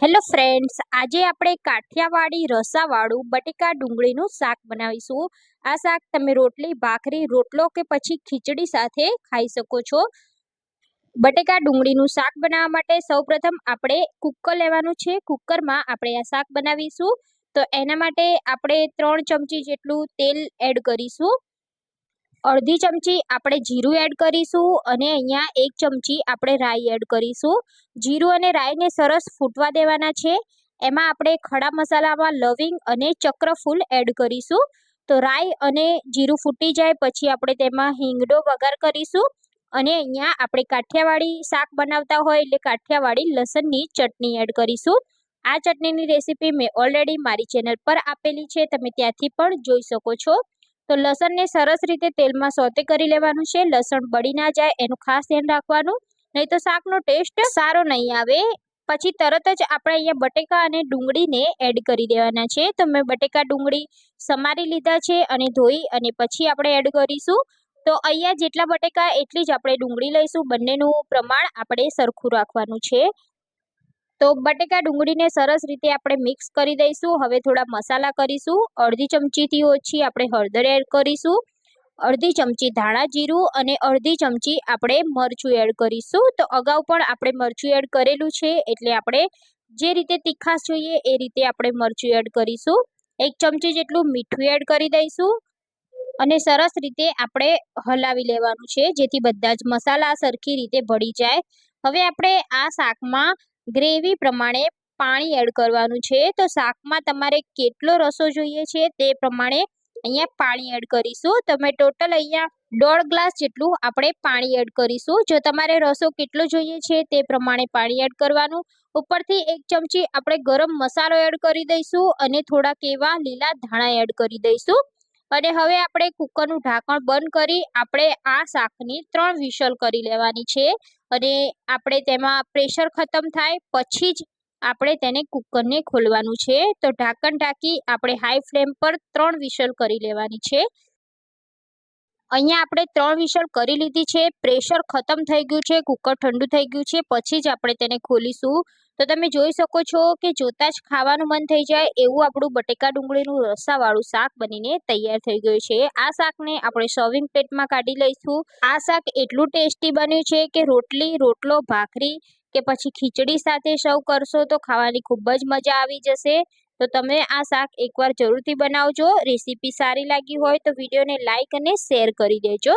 Hello friends, આજે આપણે કાઠિયાવાડી રસાવાળું બટેકા ડુંગળીનું શાક બનાવીશું. આ શાક તમે રોટલી, ભાખરી, રોટલો કે પછી ખીચડી સાથે ખાઈ શકો છો. બટેકા ડુંગળીનું શાક બનાવવા માટે સૌપ્રથમ આપણે કુકર લેવાનું છે. કુકરમાં આપણે આ શાક બનાવીશું. તો એના માટે આપણે ત્રણ ચમચી જેટલું તેલ એડ કરીશું. અડધી ચમચી આપણે જીરું એડ કરીશું અને અહીંયા એક ચમચી આપણે રાઈ એડ કરીશું. જીરું અને રાઈને સરસ ફૂટવા દેવાના છે. એમાં આપણે ખડા મસાલામાં લવિંગ અને ચક્રફૂલ એડ કરીશું. તો રાઈ અને જીરું ફૂટી જાય પછી આપણે તેમાં હિંગડો વઘાર કરીશું. અને અહીંયા આપણે કાઠિયાવાડી શાક બનાવતા હોય એટલે કાઠિયાવાડી લસણની ચટણી એડ કરીશું. આ ચટણીની રેસીપી મેં ઓલરેડી મારી ચેનલ પર આપેલી છે. તમે ત્યાંથી પણ જોઈ શકો છો. તો લસણને સરસ રીતે તેલમાં સોતે કરી લેવાનું છે. લસણ બળી ના જાય એનું ખાસ ધ્યાન રાખવાનું. નહીં તો શાકનો ટેસ્ટ સારો નહીં આવે. પછી તરત જ આપણે અહીંયા બટેકા અને ડુંગળીને એડ કરી દેવાના છે. તો મેં બટેકા, ડુંગળી સમારી લીધા છે અને ધોઈ અને પછી આપણે એડ કરીશું. તો અહીંયા જેટલા બટેકા એટલી જ આપણે ડુંગળી લઈશું. બંનેનું પ્રમાણ આપણે સરખું રાખવાનું છે. તો બટેકા ડુંગળીને સરસ રીતે આપણે મિક્સ કરી દઈશું. હવે થોડા મસાલા કરીશું. અડધી ચમચીથી ઓછી આપણે હળદર એડ કરીશું. અડધી ચમચી ધાણા જીરું અને અડધી ચમચી આપણે મરચું એડ કરીશું. તો અગાઉ પણ આપણે મરચું એડ કરેલું છે, એટલે આપણે જે રીતે તીખાશ જોઈએ એ રીતે આપણે મરચું એડ કરીશું. એક ચમચી જેટલું મીઠું એડ કરી દઈશું. અને સરસ રીતે આપણે હલાવી લેવાનું છે, જેથી બધા જ મસાલા સરખી રીતે ભળી જાય. હવે આપણે આ શાકમાં ગ્રેવી પ્રમાણે પાણી એડ કરવાનું છે. તો શાકમાં તમારે કેટલો રસો જોઈએ છે તે પ્રમાણે અહીંયા પાણી એડ કરીશું. તમે ટોટલ અહીંયા દોઢ ગ્લાસ જેટલું આપણે પાણી એડ કરીશું. જો તમારે રસો કેટલો જોઈએ છે તે પ્રમાણે પાણી એડ કરવાનું. ઉપરથી એક ચમચી આપણે ગરમ મસાલો એડ કરી દઈશું અને થોડાક એવા લીલા ધાણા એડ કરી દઈશું. અને હવે આપણે કુકરનું ઢાંકણ બંધ કરી આપણે આ શાકની ત્રણ વિશલ કરી લેવાની છે અને આપણે તેમાં પ્રેશર ખતમ થાય પછી જ આપણે તેને કુકરને ખોલવાનું છે. તો ઢાંકણ ઢાંકી આપણે હાઈ ફ્લેમ પર ત્રણ વિશલ કરી લેવાની છે. અહીંયા આપણે ત્રણ વિશલ કરી લીધી છે. પ્રેશર ખતમ થઈ ગયું છે. કુકર ઠંડુ થઈ ગયું છે. પછી જ આપણે તેને ખોલીશું. તો તમે જોઈ શકો છો કે જોતાં જ ખાવાનું મન થઈ જાય એવું આપણું બટેકા ડુંગળીનું રસાવાળું શાક બનીને તૈયાર થઈ ગયું છે. આ શાકને આપણે સર્વિંગ પ્લેટમાં કાઢી લઈશું. આ શાક એટલું ટેસ્ટી બન્યું છે કે રોટલી, રોટલો, ભાખરી કે પછી ખીચડી સાથે સર્વ કરશો તો ખાવાની ખૂબ જ મજા આવી જશે. તો તમે આ શાક એકવાર જરૂરથી બનાવજો. રેસીપી સારી લાગી હોય તો વિડીયોને લાઇક અને શેર કરી દેજો.